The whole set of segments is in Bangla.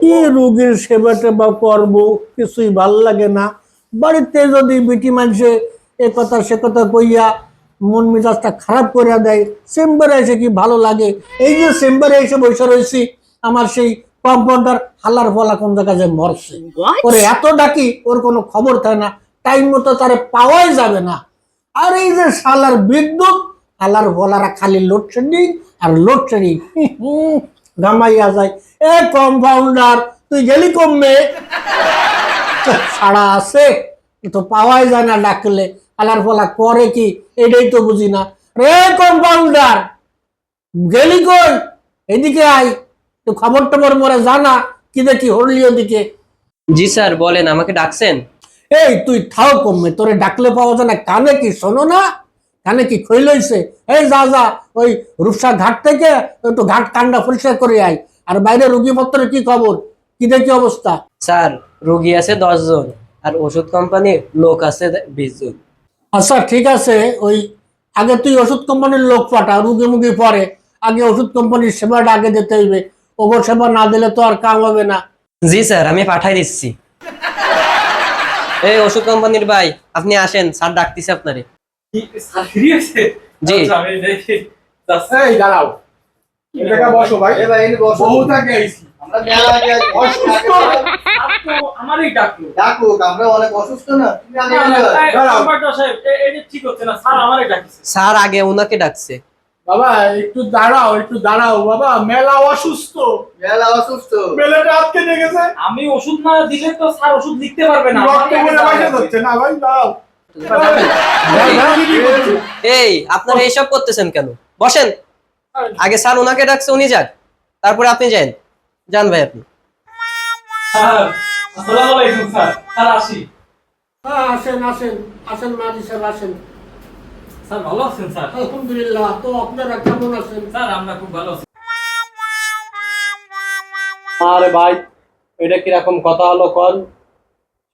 কি রোগীর সেবা টেবা করব কিছুই ভালো লাগে না। বাড়িতে যদি বেটি মানুষে এ কথা সে কথা কইয়া মন মেজাজটা খারাপ করে দেয় চেম্বারে এসে কি ভালো লাগে? এই যে চেম্বারে এসে বসে রয়েছি আমার সেই কম্পাউন্ডার হালার ফলা কোন জায়গায় মরছে? ওরে এত ডাকি ওর কোনো খবর থাকে না। টাইম মতো তারে পাওয়াই যাবে না। আর এই যে শালার বিদ্যুৎ শালার বলারা খালি লোডশেডিং আর লোডশেডিং গামাইয়া যায়। এ কম্পাউন্ডার তুই গেলি কমবে সাড়া আছে তো পাওয়াই যায় না ডাকলে। আলার ফলা করে কি? এটাই তো বুঝি না। রে কম্পাউন্ডার গেলি কই? এদিকে আয় তো খবর টবর মরে জানা কি দেখি হরলি ওদিকে? জি স্যার বলেন আমাকে ডাকছেন? এই তুই থাও কমবে তোরে ডাকলে পাওয়া যায় না কানে কি শোনো না? কানে কি খই লইছে? এই যা যা ওই রূপসা ঘাট থেকে একটু ঘাট কান্ডা পরিষ্কার করে আয়। আর বাইরে রুগীপত্রের কি খবর? কি দেখি অবস্থা? স্যার রোগী আছে জন আর ওষুধ কোম্পানির লোক আছে বিশ জন আচ্ছা ঠিক আছে ওই আগে তুই ওষুধ কোম্পানির লোক পাঠা রুগী মুগী পরে। আগে ওষুধ কোম্পানির সেবাটা আগে দিতে হইবে। ওগো সেবা না দিলে তো আর কাম হবে না। জি স্যার আমি পাঠাই দিচ্ছি। এই ওষুধ কোম্পানির ভাই আপনি আসেন স্যার ডাকতেছে আপনারে। জি। আমি দেখি। যাচ্ছি। এই দাঁড়াও। এলাকা বসো ভাই। এ এনে বসো। বহু থাকে আইছি আমরা মেলা আগে অসুস্থ। স্যার আমারই ডাকলো। ডাকুক, আমরা অনেক অসুস্থ না। তুমি আগে না, না, চলে যাও। এই, কম্পাউন্ডার সাহেব, এটা ঠিক হচ্ছে না স্যার আমারই ডাকছে। স্যার আগে ওনাকে ডাকছে। বাবা একটু দাঁড়াও একটু দাঁড়াও। বাবা মেলা অসুস্থ। মেলা অসুস্থ। মেলাটা আটকে লেগেছে আমি ওষুধ না দিলে তো স্যার ওষুধ লিখতে পারবে না। রক্ত বলে বাইরে যাচ্ছে না ভাই দাঁড়াও। এই আপনারা এইসব করতেছেন কেন? বসেন। আগে স্যার ওনাকে ডাকছে উনি যাক। তারপরে আপনি যান। যান ভাই আপনি। হ্যাঁ আসেন আসেন। আসেন মাঝি সাহেব আসেন। স্যার ভালো আছেন স্যার? আলহামদুলিল্লাহ তো আপনারা কেমন আছেন? স্যার আমরা খুব ভালো আছি। আরে ভাই এটা কীরকম কথা হলো কল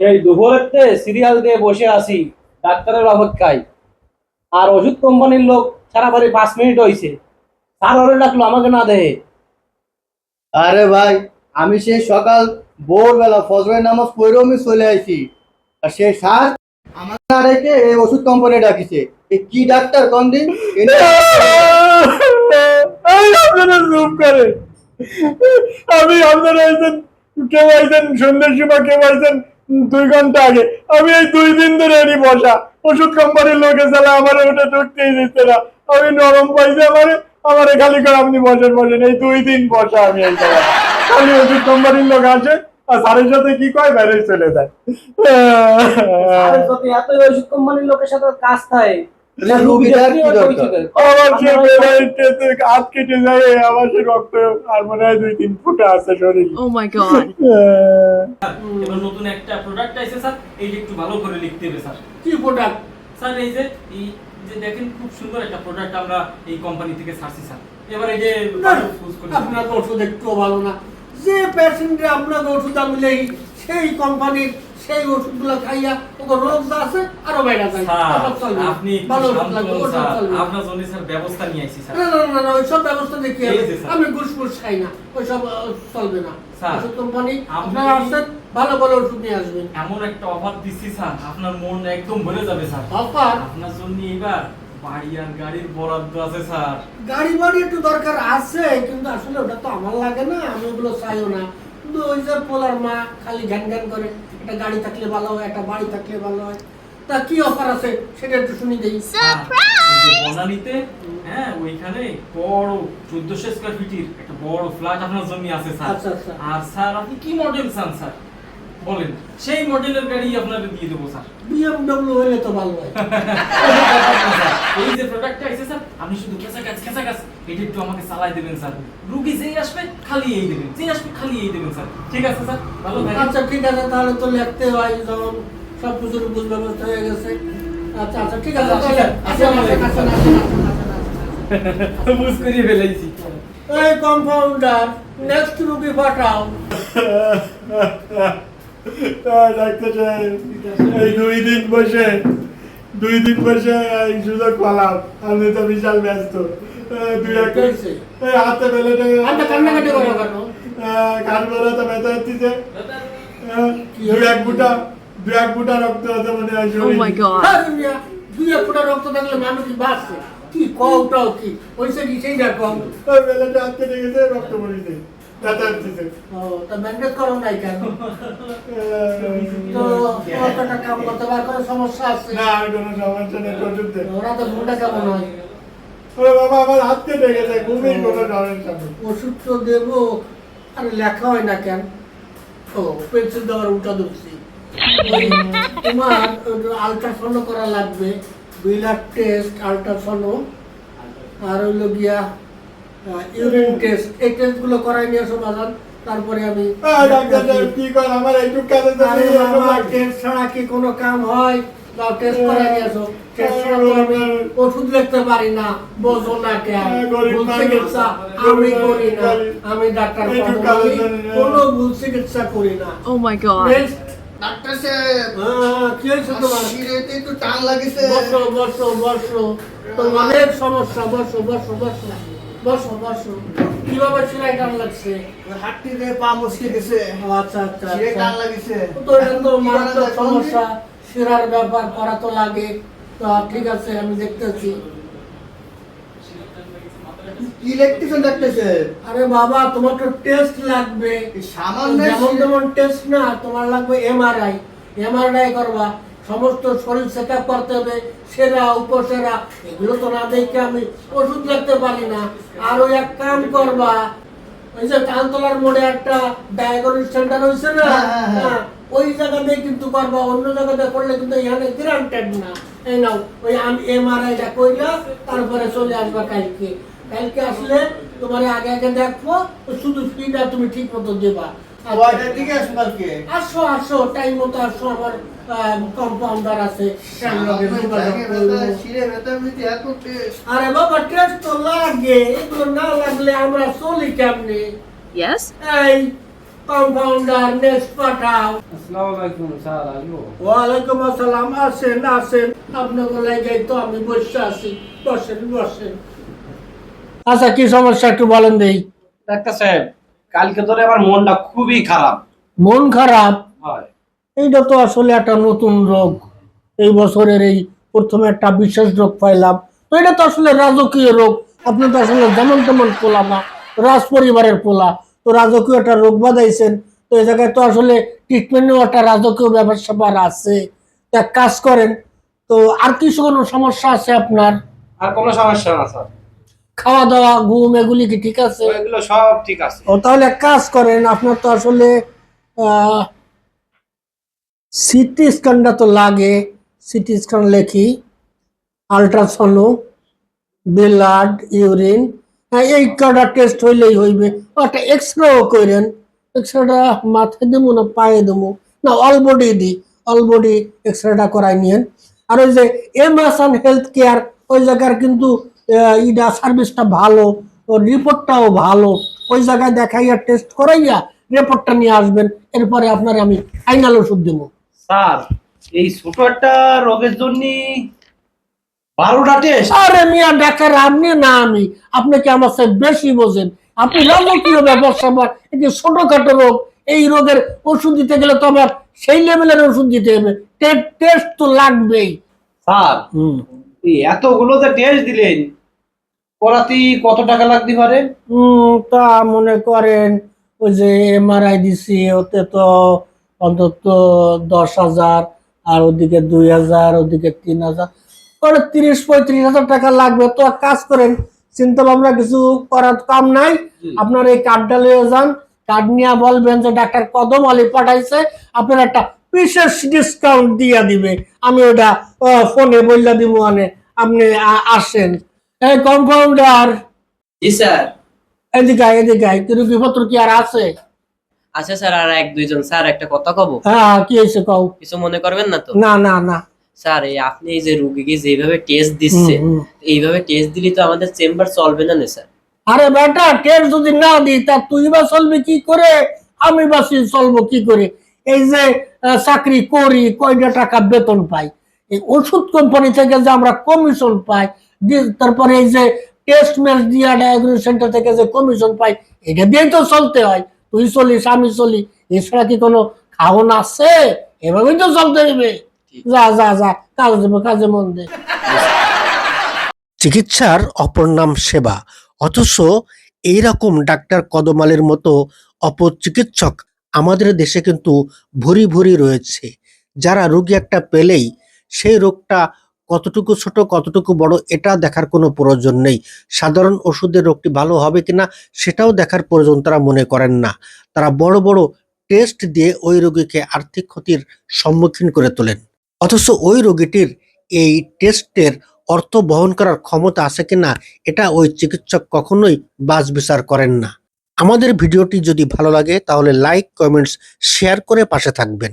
সেই দুপুরেতে সিরিয়াল দিয়ে বসে আছি। ডাক্তারের অপেক্ষায় আর ওষুধ কোম্পানির লোক সারা বাড়ি পাঁচ মিনিট হয়েছে স্যার ওরে ডাকলো আমাকে না দেহে। আরে ভাই আমি সেই সকাল ভোরবেলা ফজরের নামাজ পড়েও আমি চলে আইছি। আর সেই সার আমার না রেখে এই ওষুধ কোম্পানি ডাকিছে। এই কি ডাক্তার কোন দিন? আপনারা জুম করে আমি আপনারা আইছেন কেউ আইছেন সন্ধ্যের সময় কেউ আইছেন দুই ঘণ্টা আগে। আমি এই দুই দিন ধরে এনি বসা। ওষুধ কোম্পানির লোকে চালা আমার ওটা ঢুকতেই দিচ্ছে না, আমি নরম পাইছে আমার আমার খালি করে আপনি বসেন বসেন। এই দুই দিন বসা আমি এই খালি ওষুধ কোম্পানির লোক আছে আর স্যারের সাথে কি কয়? বাইরে চলে যায়। ওষুধ কোম্পানির লোকের সাথে কাজ থাকে। রুগীটার কি দরকার? আমার সে বেলাইতে হাত কেটে যায় আমার সে রক্ত আর মনে হয় দুই তিন ফুটা আছে শরীর। Oh my god. এবার নতুন একটা প্রোডাক্ট আইছে স্যার এইটা একটু ভালো করে লিখতে হবে স্যার। কি প্রোডাক্ট স্যার এই যে এই যে দেখেন খুব সুন্দর একটা প্রোডাক্ট আমরা এই কোম্পানি থেকে ছাড়ছি স্যার। এবার এই যে আপনার ওষুধ একটু ভালো না। যে পেশেন্টে আপনার ওষুধ আমি সেই কোম্পানির সেই ওষুধগুলো খাইয়া ওকে রোগ আছে আরও বাইরে যায়। আপনি ভালো। আপনার জন্য স্যার ব্যবস্থা নিয়ে আইছি স্যার। না না না ওইসব ব্যবস্থা দেখি স্যার। খাই না ওইসব চলবে না। ওষুধ কোম্পানি আপনারা আসছেন ভালো ভালো ওষুধ নিয়ে আসবেন। এমন একটা অফার দিচ্ছি স্যার আপনার মন একদম ভরে যাবে স্যার। অফার? আপনার জন্য এবার বাড়ি আর গাড়ির বরাদ্দ আছে স্যার। গাড়ি বাড়ি একটু দরকার আছে কিন্তু আসলে ওটা তো আমার লাগে না আমি ওগুলো চাইও না। কিন্তু ওই যে পোলার মা খালি ঘ্যান ঘ্যান করে। একটা গাড়ি থাকলে ভালো হয় একটা বাড়ি থাকলে ভালো হয়। তা কি অফার আছে? সেটা একটু শুনি দেই বনানীতে হ্যাঁ ওইখানে বড় চোদ্দশো স্কোয়ার ফিটের একটা বড় ফ্ল্যাট আপনার জন্য আছে স্যার। আচ্ছা, আচ্ছা। আর স্যার আপনি কি মডেল চান স্যার? বলেন সেই মডেলের গাড়ি আপনাকে দিয়ে দেবো স্যার। বিএমডব্লিউ হলে তো ভালো হয়। এই যে প্রোডাক্টটা আছে স্যার আপনি শুধু খেসা গাছ খেসা গাছ এটা একটু আমাকে চালাই দেবেন স্যার। রুগী যেই আসবে খালি এই দেবেন। যেই আসবে খালি এই দেবেন স্যার। ঠিক আছে স্যার? ভালো থাকেন। আচ্ছা ঠিক আছে তাহলে তো লিখতে হয় যখন সব কিছুর বুঝ ব্যবস্থা হয়ে গেছে। আচ্ছা আচ্ছা ঠিক আছে আচ্ছা, তাহলে আসেন, আসসালামু আলাইকুম। আসেন। বুঝ করিয়ে ফেলেছি। এই কম্পাউন্ডার নেক্সট রুগী পাঠাও। ডাক্তার সাহেব। এই দুই দিন বসে দুই দিন বসে এই সুযোগ পালাম। আমি তো বিশাল ব্যস্ত। দুই একটা হাতে বেলে কান্নাকাটি করো কেন? কান বেরোতে ব্যথা হচ্ছে। দু এক বুটা দু এক বুটা রক্ত মনে হয় Oh দুই এক ফোঁটা রক্ত থাকলে মানুষ বাঁচছে? কি কওটাও কি? হয়েছে কি সেইটা কম বেলাটা হাত কেটে গেছে রক্ত পড়িছে। ব্যথা হচ্ছে ও তা ব্যান্ডেজ করো নাই কেন? তো কতটা কাম করতে পার কোনো সমস্যা আছে? না আর কোনো সমস্যা নেই ওষুধ ওরা তো ঘুমটা কেমন হয়? ওরে বাবা আমার হাত কেটে গেছে ঘুমিয়ে কোনো সমস্যা ওষুধ তো দেবো আরে লেখা হয় না কেন? ও পেন্সিল দেওয়ার উল্টা তোমার আলট্রাসাউন্ড করা লাগবে টেস্ট আলট্রাসাউন্ড আর হইল গিয়া ইউরিন টেস্ট এই টেস্টগুলো করাই নিয়ে আসো বাজার তারপরে আমি আহ, ডাক্তার সাহেব কি কর আমার এইটুক কাজে তো আরে নেই, বাবা আমার- টেস্ট ছাড়া কি কোনো কাম হয়? দাও টেস্ট করাই নিয়ে আসো। টেস্ট ছাড়া আমি ওষুধ লিখতে পারি না বোঝো না কেন? হ্যাঁ, ভুল চিকিৎসা আমি করি না আমি ডাক্তার। কোনো ভুল চিকিৎসা করি না। God. ডাক্তার সাহেব। হ্যাঁ, কি হয়েছে তোমার? শিরেতে একটু টান লাগিছে। বসো বসো বসো। তোমার অনেক সমস্যা বসো বসো বসো। বসো বসো। কীভাবে সেলাই টান লাগছে? হাঁটতে পা মুসকে গেছে আচ্ছা আচ্ছা আচ্ছা। টান লাগিছে। তো এটা তো মারাত্মক সমস্যা। শিরার ব্যাপার করা তো লাগে। তো ঠিক আছে আমি দেখতেছি। কি লিখতেছেন ডাক্তার আরে বাবা তোমার তো টেস্ট লাগবে। সামান্য যেমন তেমন টেস্ট না তোমার লাগবে এমআরআই। এমআরআই করবা। সমস্ত শরীর চেক করতে হবে সেরা উপসেরা এগুলো তো না দেখে আমি ওষুধ লাগতে পারি না। আর ওই এক কাম করবা ওই যে মোড়ে একটা ডায়াগনোস সেন্টার হয়েছে না? হ্যাঁ, হ্যাঁ, হ্যাঁ। ওই জায়গাতে কিন্তু করবা অন্য জায়গাতে করলে কিন্তু এখানে গ্রান্টেড না। এই নাও ওই আমি এমআরআইটা কইলা তারপরে চলে আসবা কালকে। কালকে আসলে তোমার আগে আগে দেখব শুধু ফিটা তুমি ঠিক মতো দেবা। কয়টার দিকে আসুন কালকে? আসো আসো টাইম মতো আসো আমার। কম্পাউন্ডার আছে টেস্ট আরে বাবা টেস্ট তো লাগে এগুলো না লাগলে আমরা চলি কেমনে? এই কম্পাউন্ডার নেক্সট পাঠাও। আসসালামু স্যার আসব ওয়ালাইকুম আসসালাম আসেন আসেন। আপনাকে লাগাই তো আমি বসে আছি। বসেন বসেন। আচ্ছা কি সমস্যা একটু বলেন দেই। ডাক্তার সাহেব কালকে ধরে আমার মনটা খুবই খারাপ। মন খারাপ? হয়। এইটা তো আসলে একটা নতুন রোগ। এই বছরের এই প্রথমে একটা বিশেষ রোগ পাইলাম। তো এটা তো আসলে রাজকীয় রোগ। আপনি তো আসলে যেমন তেমন পোলা না রাজ পরিবারের পোলা। তো রাজকীয় একটা রোগ বাঁধাইছেন। তো এই জায়গায় তো আসলে ট্রিটমেন্টেও একটা রাজকীয় ব্যাপার স্যাপার আছে। তো এক কাজ করেন তো আর কিছু কোনো সমস্যা আছে আপনার? আর কোনো সমস্যা না স্যার। খাওয়া দাওয়া ঘুম এগুলি কি ঠিক আছে? এগুলো সব ঠিক আছে। ও তাহলে এক কাজ করেন আপনার তো আসলে সিটি স্ক্যানটা তো লাগে। সিটি স্ক্যান লেখি আলট্রাসাউন্ড ব্লাড ইউরিন হ্যাঁ এই কটা টেস্ট হইলেই হইবে। একটা এক্সরেও করেন এক্সরেটা মাথায় দেবো না পায়ে দেবো? না অল বডি দিই অল বডি এক্সরেটা করাই নিয়েন। আর ওই যে এম আসান হেলথ কেয়ার ওই জায়গার কিন্তু ইটা সার্ভিসটা ভালো রিপোর্টটাও ভালো। ওই জায়গায় দেখাইয়া টেস্ট করাইয়া রিপোর্টটা নিয়ে আসবেন। এরপরে আপনার আমি ফাইনাল ওষুধ দেবো। স্যার এই ছোট একটা রোগের জন্য বারোটা টেস্ট আরে মিয়া ডাক্তার আপনি না আমি। আপনি কি আমার সাথে বেশি বোঝেন? আপনি রাজকীয় স্যাপার এই যে ছোটখাটো রোগ এই রোগের ওষুধ দিতে গেলে তো আমার সেই লেভেলের ওষুধ দিতে হবে। টেস্ট তো লাগবেই। স্যার এতগুলো যে টেস্ট দিলেন করাতে কত টাকা লাগতে পারে? তা মনে করেন ওই যে এমআরআই দিছি ওতে তো অন্তত দশ হাজার আর ওদিকে দুই হাজার ওদিকে তিন হাজার। পরে তিরিশ পঁয়ত্রিশ হাজার টাকা লাগবে। তো কাজ করেন চিন্তা ভাবনা কিছু করার কাম নাই। আপনার এই কার্ডটা নিয়ে যান। কার্ড নিয়ে বলবেন যে ডাক্তার কদম আলী পাঠাইছে আপনার একটা বিশেষ ডিসকাউন্ট দিয়ে দিবে। আমি ওটা ফোনে বললে দিব মানে আপনি আসেন। এই কম্পাউন্ডার জি স্যার। এদিকে এদিকে আয়। কি রুগীপত্র কি আর আছে? আচ্ছা স্যার আর এক দুইজন। স্যার একটা কথা কব? হ্যাঁ কি হয়েছে কও? কিছু মনে করবেন না তো? না না না। স্যার এই আপনি এই যে রুগীকে যেভাবে টেস্ট হুম। এইভাবে টেস্ট দিলে তো আমাদের চেম্বার চলবে না না স্যার? আরে বেটা টেস্ট যদি না দিই তা তুই বা চলবি কি করে? আমি বা চলবো কি করে? এই যে চাকরি করি কয়টা টাকা বেতন পাই? এই ওষুধ কোম্পানি থেকে যে আমরা কমিশন পাই তারপরে এই যে টেস্ট ম্যাচ দিয়া ডায়াগনোস সেন্টার থেকে যে কমিশন পাই এটা দিয়েই তো চলতে হয়। তুই চলিস আমি চলি এছাড়া কি কোনো খাওন আছে এভাবেই তো চলতে হবে যা যা যা কাজ দেবো কাজে মন দে। চিকিৎসার অপর নাম সেবা। অথচ এইরকম ডাক্তার কদমালের মতো অপচিকিৎসক আমাদের দেশে কিন্তু ভরি ভরি রয়েছে। যারা রোগী একটা পেলেই সেই রোগটা কতটুকু ছোট, কতটুকু বড়, এটা দেখার কোনো প্রয়োজন নেই। সাধারণ ওষুধের রোগটি ভালো হবে কিনা, সেটাও দেখার প্রয়োজন তারা মনে করেন না। তারা বড় বড় টেস্ট দিয়ে ওই রোগীকে আর্থিক ক্ষতির সম্মুখীন করে তোলেন। অথচ ওই রোগীটির এই টেস্টের অর্থ বহন করার ক্ষমতা আছে কিনা, এটা ওই চিকিৎসক কখনোই বাজ বিচার করেন না। আমাদের ভিডিওটি যদি ভালো লাগে, তাহলে লাইক, কমেন্টস, শেয়ার করে পাশে থাকবেন।